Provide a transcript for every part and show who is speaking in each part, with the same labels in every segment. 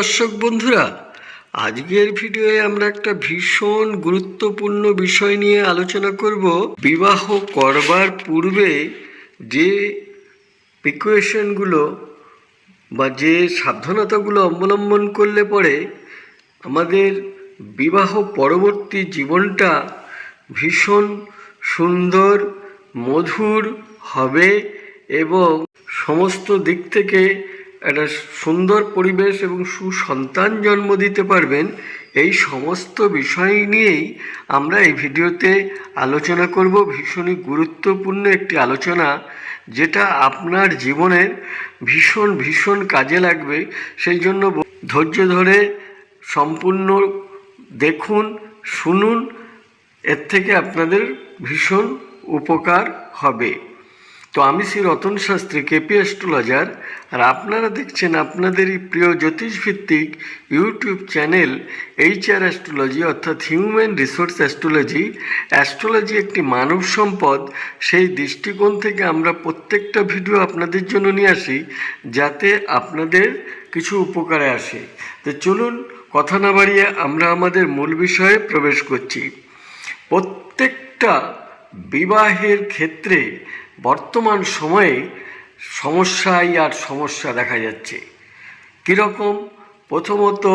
Speaker 1: দর্শক বন্ধুরা, আজকের ভিডিওয়ে আমরা একটা ভীষণ গুরুত্বপূর্ণ বিষয় নিয়ে আলোচনা করব। বিবাহ করবার পূর্বে যে প্রিকুয়েশনগুলো বা যে সাবধানতাগুলো অবলম্বন করলে পরে আমাদের বিবাহ পরবর্তী জীবনটা ভীষণ সুন্দর, মধুর হবে এবং সমস্ত দিক থেকে একটা সুন্দর পরিবেশ এবং সুসন্তান জন্ম দিতে পারবেন, এই সমস্ত বিষয় নিয়েই আমরা এই ভিডিওতে আলোচনা করব। ভীষণই গুরুত্বপূর্ণ একটি আলোচনা, যেটা আপনার জীবনের ভীষণ ভীষণ কাজে লাগবে। সেই জন্য ধৈর্য ধরে সম্পূর্ণ দেখুন, শুনুন, এর থেকে আপনাদের ভীষণ উপকার হবে। তো আমি শ্রী রতন শাস্ত্রী, কেপি অ্যাস্ট্রোলজার, আর আপনারা দেখছেন আপনাদেরই প্রিয় জ্যোতিষভিত্তিক YouTube channel H R astrology, অর্থাৎ হিউম্যান রিসোর্স অ্যাস্ট্রোলজি। অ্যাস্ট্রোলজি একটি মানব সম্পদ। সেই দৃষ্টিকোণ থেকে আমরা প্রত্যেকটা ভিডিও আপনাদের জন্য নিয়ে আসি, যাতে আপনাদের কিছু উপকারে আসে। তো চলুন, কথা না বাড়িয়ে আমরা আমাদের মূল বিষয়ে প্রবেশ করছি। প্রত্যেকটা বিবাহের ক্ষেত্রে বর্তমান সময়ে সমস্যাই আর সমস্যা দেখা যাচ্ছে। কীরকম? প্রথমত,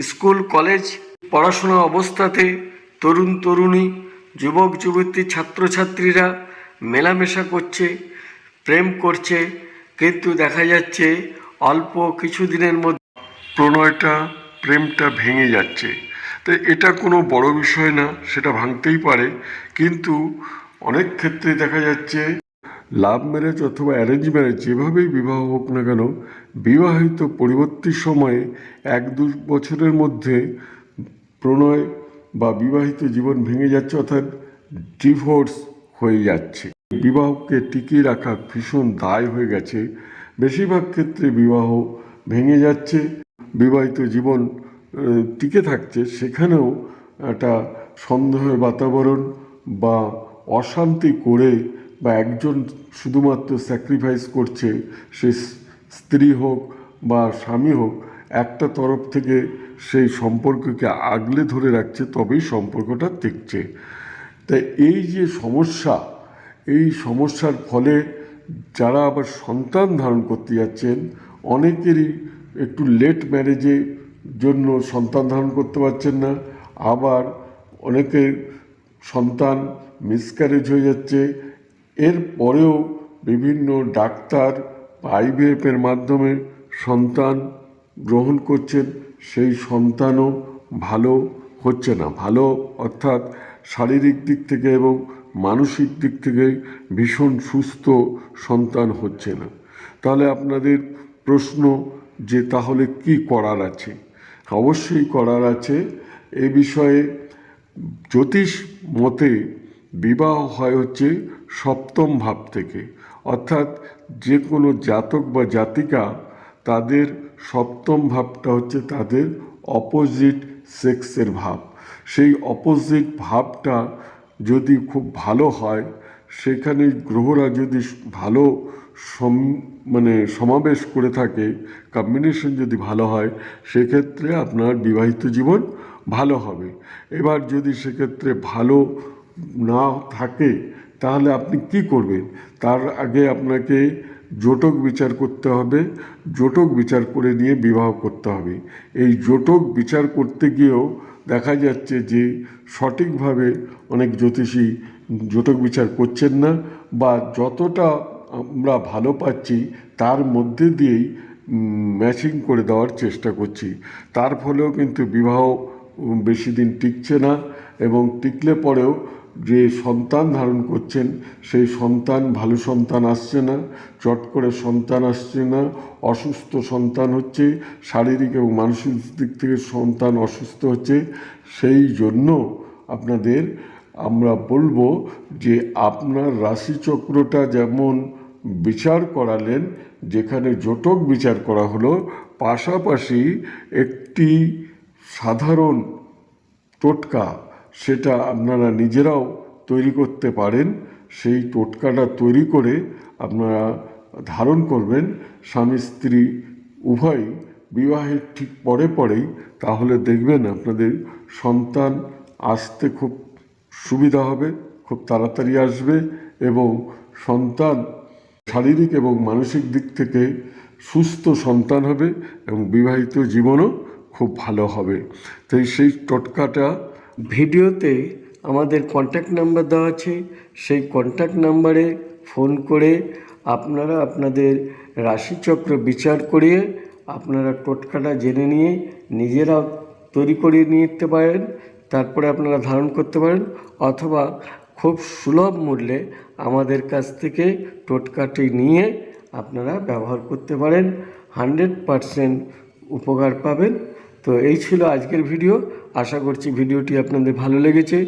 Speaker 1: স্কুল, কলেজ, পড়াশোনা অবস্থাতে তরুণ তরুণী, যুবক যুবতী, ছাত্রছাত্রীরা মেলামেশা করছে, প্রেম করছে, কিন্তু দেখা যাচ্ছে অল্প কিছু দিনের মধ্যে প্রণয়টা, প্রেমটা ভেঙে যাচ্ছে। তো এটা কোনো বড় বিষয় না, সেটা ভাঙতেই পারে। কিন্তু অনেক ক্ষেত্রে দেখা যাচ্ছে, লাভ ম্যারেজ অথবা অ্যারেঞ্জ ম্যারেজ যেভাবেই বিবাহ হোক না কেন, বিবাহিত পরবর্তী সময়ে এক দু বছরের মধ্যে প্রণয় বা বিবাহিত জীবন ভেঙে যাচ্ছে অর্থাৎ ডিভোর্স হয়ে যাচ্ছে। বিবাহকে টিকিয়ে রাখা ভীষণ দায় হয়ে গেছে। বেশিরভাগ ক্ষেত্রে বিবাহ ভেঙে যাচ্ছে, বিবাহিত জীবন টিকে থাকছে। সেখানেও একটা সন্দেহের বাতাবরণ বা অশান্তি করে বা একজন শুধুমাত্র স্যাক্রিফাইস করছে, সে স্ত্রী হোক বা স্বামী হোক, একটা তরফ থেকে সেই সম্পর্ককে আগলে ধরে রাখছে, তবেই সম্পর্কটা টিকছে। তাই এই যে সমস্যা, এই সমস্যার ফলে যারা আবার সন্তান ধারণ করতে যাচ্ছেন, অনেকেরই একটু লেট ম্যারেজে জন্য সন্তান ধারণ করতে পারছেন না। আবার অনেকের সন্তান মিসক্যারেজ হয়ে যাচ্ছে। এর পরেও বিভিন্ন ডাক্তার আইভিএফের মাধ্যমে সন্তান গ্রহণ করছেন। সেই সন্তানও ভালো হচ্ছে না। ভালো অর্থাৎ শারীরিক দিক থেকে এবং মানসিক দিক থেকে ভীষণ সুস্থ সন্তান হচ্ছে না। তাহলে আপনাদের প্রশ্ন যে তাহলে কি করার আছে? অবশ্যই করার আছে। এ বিষয়ে জ্যোতিষ মতে বিবাহ হয় হচ্ছে সপ্তম ভাব থেকে। অর্থাৎ যে কোনো জাতক বা জাতিকা তাদের সপ্তম ভাবটা হচ্ছে তাদের অপোজিট সেক্সের ভাব। সেই অপোজিট ভাবটা যদি খুব ভালো হয়, সেখানে গ্রহরা যদি ভালো সম মানে সমাবেশ করে থাকে কম্বিনেশন যদি ভালো হয়, সেক্ষেত্রে আপনার বিবাহিত জীবন ভালো হবে। এবার যদি সেক্ষেত্রে ভালো না থাকে, তাহলে আপনি কি করবেন? তার আগে আপনাকে জোটক বিচার করতে হবে। জোটক বিচার করে নিয়ে বিবাহ করতে হবে। এই জোটক বিচার করতে গিয়েও দেখা যাচ্ছে যে সঠিকভাবে অনেক জ্যোতিষী জোটক বিচার করছেন না বা যতটা আমরা ভালো পাচ্ছি, তার মধ্যে দিয়েই ম্যাচিং করে দেওয়ার চেষ্টা করছি। তার ফলেও কিন্তু বিবাহ বেশি দিন টিকছে না এবং টিকলে পরেও যে সন্তান ধারণ করছেন, সেই সন্তান ভালো সন্তান আসছে না, চট করে সন্তান আসছে না, অসুস্থ সন্তান হচ্ছে, শারীরিক এবং মানসিক দিক থেকে সন্তান অসুস্থ হচ্ছে, সেই জন্য আপনাদের আমরা বলব যে আপনার রাশিচক্রটা যেমন বিচার করালেন, যেখানে জোটক বিচার করা হলো, পাশাপাশি একটি সাধারণ টোটকা সেটা আপনারা নিজেরাও তৈরি করতে পারেন। সেই টোটকাটা তৈরি করে আপনারা ধারণ করবেন স্বামী স্ত্রী উভয়ই
Speaker 2: বিবাহের ঠিক পরে পরেই। তাহলে দেখবেন আপনাদের সন্তান আসতে খুব সুবিধা হবে, খুব তাড়াতাড়ি আসবে এবং সন্তান শারীরিক এবং মানসিক দিক থেকে সুস্থ সন্তান হবে এবং বিবাহিত জীবনও খুব ভালো হবে। তাই সেই টোটকাটা
Speaker 1: ভিডিওতে আমাদের কন্ট্যাক্ট নাম্বার দেওয়া আছে। সেই কন্ট্যাক্ট নাম্বারে ফোন করে আপনারা আপনাদের রাশিচক্র বিচার করিয়ে আপনারা টোটকাটা জেনে নিয়ে নিজেরা তৈরি করিয়ে নিতে পারেন, তারপরে আপনারা ধারণ করতে পারেন, অথবা খুব সুলভ মূল্যে আমাদের কাছ থেকে টোটকাটি নিয়ে আপনারা ব্যবহার করতে পারেন। হান্ড্রেড পারসেন্ট উপকার পাবেন। তো এই ছিল আজকের ভিডিও আশা করছি ভিডিওটি আপনাদের ভালো লেগেছে।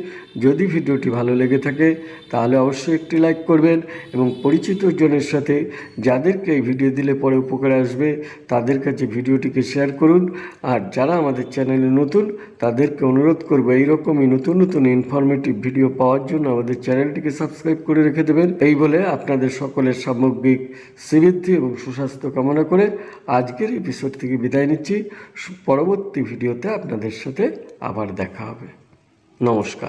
Speaker 1: যদি ভিডিওটি ভালো লেগে থাকে, তাহলে অবশ্যই একটি লাইক করবেন এবং পরিচিত জনের সাথে যাদেরকে এই ভিডিও দিলে পরে উপকারে আসবে, তাদের কাছে ভিডিওটিকে শেয়ার করুন। আর যারা আমাদের চ্যানেলে নতুন, তাদেরকে অনুরোধ করব এইরকমই নতুন নতুন ইনফরমেটিভ ভিডিও পাওয়ার জন্য আমাদের চ্যানেলটিকে সাবস্ক্রাইব করে রেখে দেবেন। এই বলে আপনাদের সকলের সামগ্রিক শ্রীবৃদ্ধি এবং সুস্বাস্থ্য কামনা করে আজকের এপিসোড থেকে বিদায় নিচ্ছি। পরবর্তী ভিডিওতে আপনাদের সাথে আবার দেখা হবে। নমস্কার।